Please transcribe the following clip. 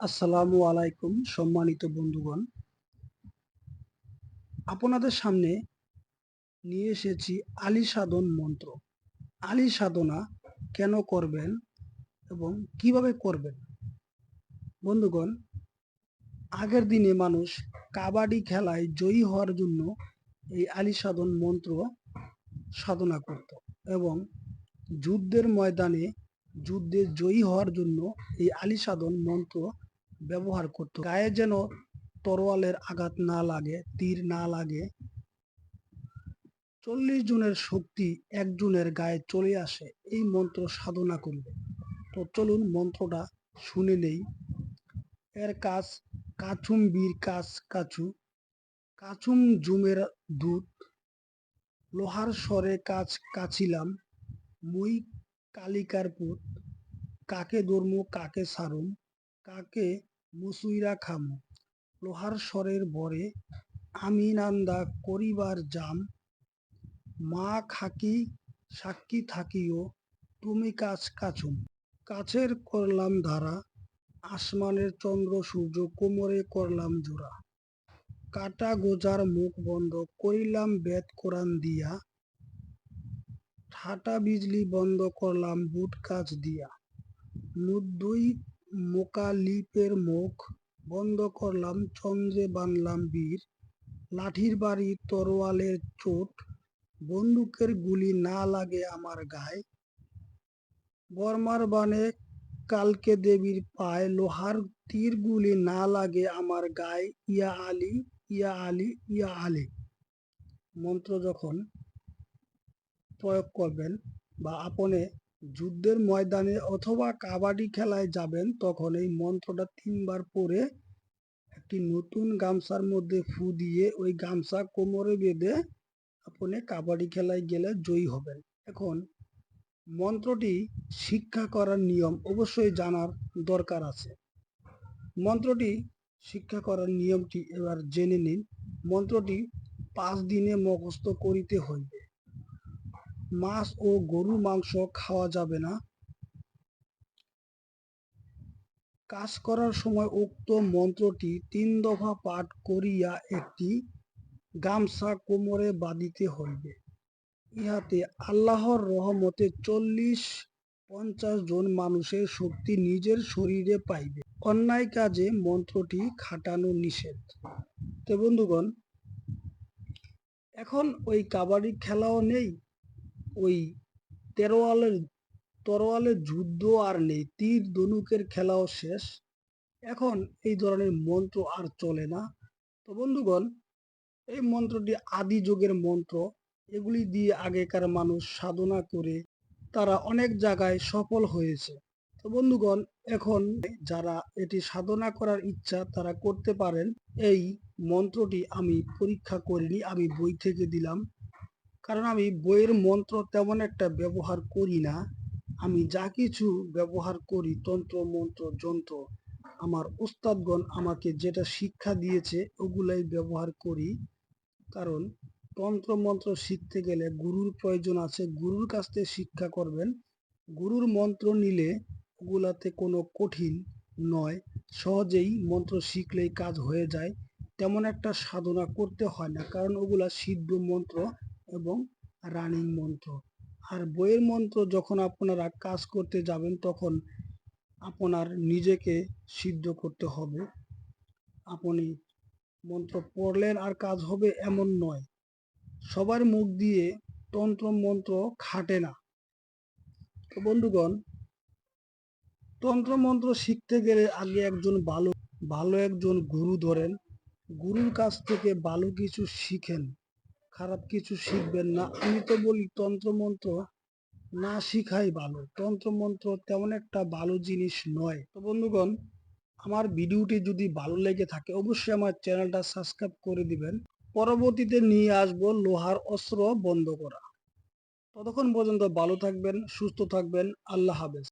আসসালামু আলাইকুম, সম্মানিত বন্ধুগণ। আপনাদের সামনে নিয়ে এসেছি আলী সাধন মন্ত্র। আলী সাধনা কেন করবেন এবং কীভাবে করবেন? বন্ধুগণ, আগের দিনে মানুষ কাবাডি খেলায় জয়ী হওয়ার জন্য এই আলী সাধন মন্ত্র সাধনা করত এবং যুদ্ধের ময়দানে যুদ্ধে জয়ী হওয়ার জন্য এই আলী সাধন মন্ত্র ব্যবহার করত। গায়ে যেন তরোয়ালের আঘাত না লাগে, তীর না লাগে। চল্লিশ জনের শক্তি একজনের গায়ে চলে আসে, এই মন্ত্র সাধনা করলে। তো চলুন মন্ত্রটা শুনে নেই। এর কাজ কাছুম বীর কাজ কাছু কাছুম জুমের দূত লোহার স্বরে কাজ কাছিলাম। মুই কালিকার পুত। কাকে ধর্ম, কাকে সারুম? কাকে মুসুইরা খামু? লোহার স্বরের বরে আমি নান্দা করিবার জাম। মা খাকি সাক্ষী থাকিও, তুমি কাজ কাছুম। কাছের করলাম ধারা, আসমানের চন্দ্র সূর্য, কোমরে করলাম জোড়া। কাটা গোজার মুখ বন্ধ, করিলাম বেদ কোরআন দিয়া। ঠাটা বিজলি বন্ধ, করলাম বুট কাজ দিয়া। মুদ্দুই মোকালিপের মুখ বন্ধ করলাম, চন্দ্রে বানলাম বীর। লাঠির বাড়ি তরোয়ালের চোট, বন্দুকের গুলি না লাগে আমার গায়ে। বর্মার বানে কালকে দেবীর পায়, লোহার তীর গুলি না লাগে আমার গায়ে। ইয়া আলী ইয়া আলী ইয়া আলী। মন্ত্র যখন প্রয়োগ করবেন বা আপনি যুদ্ধের ময়দানে অথবা কাবাডি খেলায় যাবেন, তখন এই মন্ত্রটা তিনবার পরে একটি নতুন গামছার মধ্যে ফু দিয়ে ওই গামছা কোমরে বেঁধে আপনি কাবাডি খেলায় গেলে জয়ী হবেন। এখন মন্ত্রটি শিক্ষা করার নিয়ম অবশ্যই জানার দরকার আছে। মন্ত্রটি শিক্ষা করার নিয়মটি এবার জেনে নিন। মন্ত্রটি পাঁচ দিনে মুখস্থ করিতে হইবে। মাছ ও গরু মাংস খাওয়া যাবে না। কাজ করার সময় উক্ত মন্ত্রটি তিন দফা পাঠ করিয়া একটি গামছা কোমরে বাঁধিতে হইবে। ইহাতে আল্লাহর রহমতে চল্লিশ পঞ্চাশ জন মানুষের শক্তি নিজের শরীরে পাইবে। অন্যায় কাজে মন্ত্রটি খাটানো নিষেধ। তো বন্ধুগণ, এখন ওই কাবাডি খেলাও নেই ওই তেরোয়ালের, তরোয়ালের যুদ্ধ আর নেই, তীর ধনুকের খেলাও শেষ। এখন এই ধরনের মন্ত্র আর চলে না। তো বন্ধুগণ, এই মন্ত্রটি আদি যুগের মন্ত্র। এগুলি দিয়ে আগেকার মানুষ সাধনা করে তারা অনেক জায়গায় সফল হয়েছে। তো বন্ধুগণ, এখন যারা এটি সাধনা করার ইচ্ছা তারা করতে পারেন। এই মন্ত্রটি আমি পরীক্ষা করিনি, আমি বই থেকে দিলাম। কারণ আমি বইয়ের মন্ত্র তেমন একটা ব্যবহার করি না। আমি যা কিছু ব্যবহার করি, তন্ত্র, মন্ত্র, যন্ত্র, আমার উস্তাদগণ আমাকে যেটা শিক্ষা দিয়েছে ওগুলাই ব্যবহার করি। কারণ তন্ত্র, মন্ত্র শিখতে গেলে গুরুর প্রয়োজন আছে, গুরুর কাছ থেকে শিক্ষা করবেন। গুরুর মন্ত্র নিলে ওগুলাতে কোনো কঠিন নয়, সহজেই মন্ত্র শিখলেই কাজ হয়ে যায়। তেমন একটা সাধনা করতে হয় না, কারণ ওগুলা সিদ্ধ মন্ত্র এবং রানিং মন্ত্র। আর বইয়ের মন্ত্র যখন আপনারা কাজ করতে যাবেন, তখন আপনার নিজেকে সিদ্ধ করতে হবে। আপনি মন্ত্র পড়লেন আর কাজ হবে এমন নয়। সবার মুখ দিয়ে তন্ত্র মন্ত্র খাটে না। তো বন্ধুগণ তন্ত্র মন্ত্র শিখতে গেলে আগে একজন ভালো ভালো একজন গুরু ধরেন। গুরুর কাছ থেকে ভালো কিছু শিখেন। খারাপ কিছু শিখবেন না। আমি তো বলি তন্ত্র মন্ত্র না শিখাই ভালো। তন্ত্র মন্ত্র তেমন একটা ভালো জিনিস নয়। তো বন্ধুগণ, আমার ভিডিওটি যদি ভালো লেগে থাকে, অবশ্যই আমার চ্যানেলটা সাবস্ক্রাইব করে দিবেন। পরবর্তীতে নিয়ে আসব লোহার অস্ত্র বন্ধ করা। ততক্ষণ পর্যন্ত ভালো থাকবেন, সুস্থ থাকবেন। আল্লাহ হাফেজ।